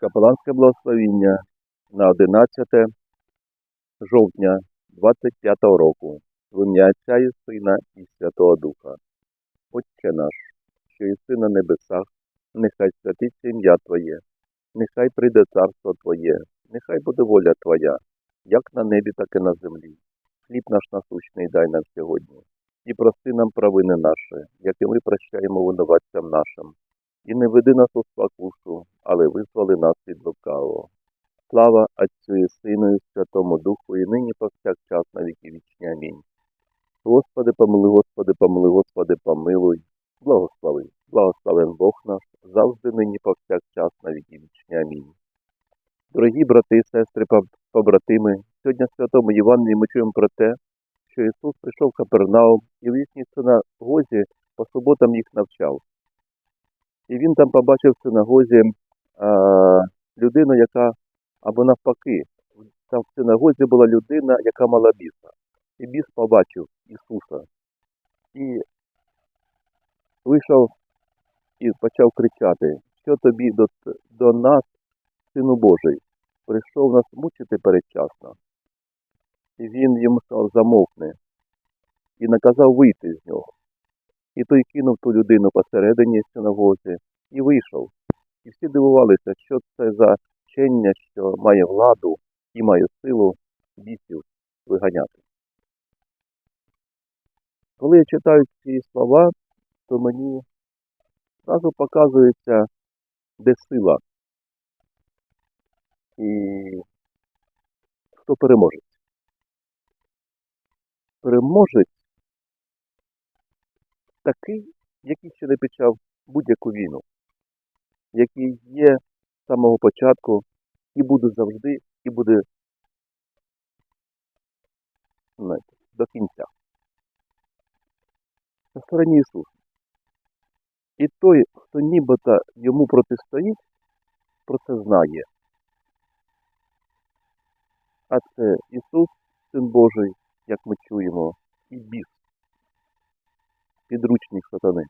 Капеланське благословіння на 11 жовтня 25 року. В ім'я Отця і Сина і Святого Духа. Отче наш, що єси на небесах, нехай святиться ім'я Твоє, нехай прийде царство Твоє, нехай буде воля Твоя, як на небі, так і на землі. Хліб наш насущний дай нам сьогодні, і прости нам провини наші, як і ми прощаємо винуватцям нашим. І не веди нас у спокусу, але визволи нас від лукавого. Слава Отцю і Сину і Святому Духу, і нині повсякчас на віки вічні. Амінь. Господи, помилуй, Господи, помилуй, Господи, помилуй, благослови, благословен Бог наш, завжди нині повсякчас на віки вічні. Амінь. Дорогі брати і сестри, побратими, сьогодні в Святому Євангелії ми чуємо про те, що Ісус прийшов в Капернаум і в їхній синагозі по суботам їх навчав. І він там побачив в синагозі а, людину, яка, або навпаки, там в синагозі була людина, яка мала біса. І біс побачив Ісуса. І вийшов і почав кричати, що тобі до, до нас, Сину Божий, прийшов нас мучити передчасно. І він йому сказав, замовкни, і наказав вийти з нього. І той кинув ту людину посередині синагози і вийшов. І всі дивувалися, що це за вчення, що має владу і має силу бісів виганяти. Коли я читаю ці слова, то мені одразу показується, де сила і хто переможець. Переможець такий, який ще не почав будь-яку війну, який є з самого початку і буде завжди, і буде знаєте, до кінця. На стороні Ісуса. І той, хто нібито йому протистоїть, про це знає. А це Ісус, Син Божий, як ми чуємо, і біс, підручник сатани.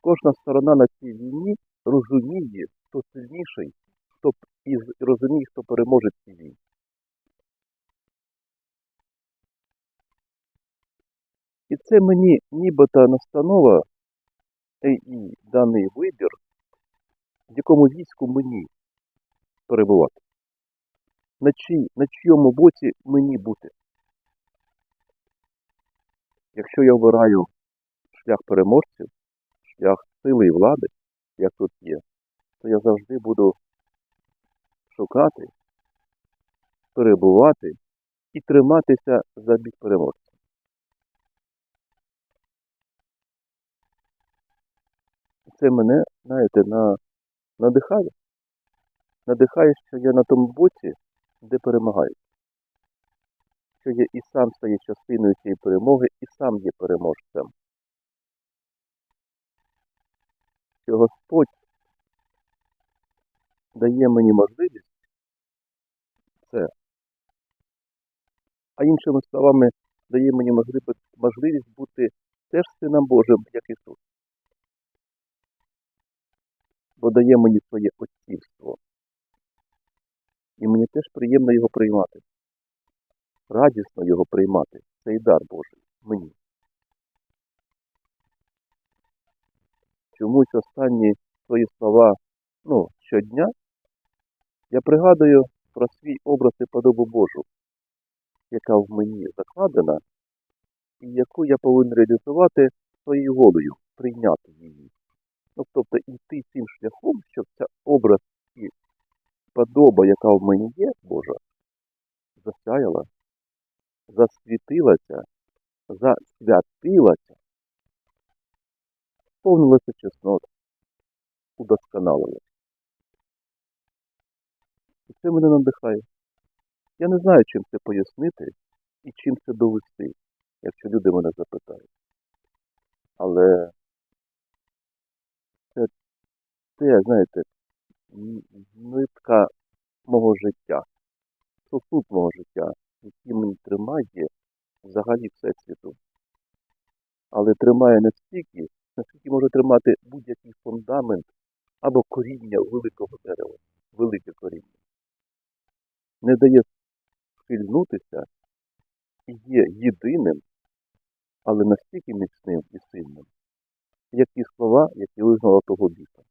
Кожна сторона на цій війні розуміє, хто сильніший, хто і розуміє, хто переможе в цій війні. І це мені нібито настанова е, і даний вибір, в якому війську мені перебувати. На, чий, на чийому боці мені бути. Якщо я обираю шлях переможців, шлях сили і влади, як тут є, то я завжди буду шукати, перебувати і триматися за бік переможця. Це мене, знаєте, на, надихає. Надихає, що я на тому боці, де перемагаю. Я і сам стаю частиною цієї перемоги, і сам є переможцем. Що Господь дає мені можливість це. А іншими словами, дає мені можливість бути теж сином Божим, як Ісус. Бо дає мені своє отцівство. І мені теж приємно його приймати. Радісно його приймати. Цей дар Божий мені. Чомусь останні свої слова ну, щодня я пригадую про свій образ і подобу Божу, яка в мені закладена, і яку я повинен реалізувати своєю волею, прийняти її. Ну, тобто йти цим шляхом, щоб ця образ і подоба, яка в мені є, Божа, засяяла, засвітилася, засвятилася, сповнилася чеснот, удосконалилася. І це мене надихає. Я не знаю, чим це пояснити і чим це довести, якщо люди мене запитають. Але це те, знаєте, нитка мого життя, сосуд мого життя, який мені тримає взагалі всесвіту. Але тримає настільки, наскільки може тримати будь-який фундамент або коріння великого дерева, велике коріння. Не дає схильнутися і є єдиним, але настільки міцним і сильним, як ті слова, які визнала того біса.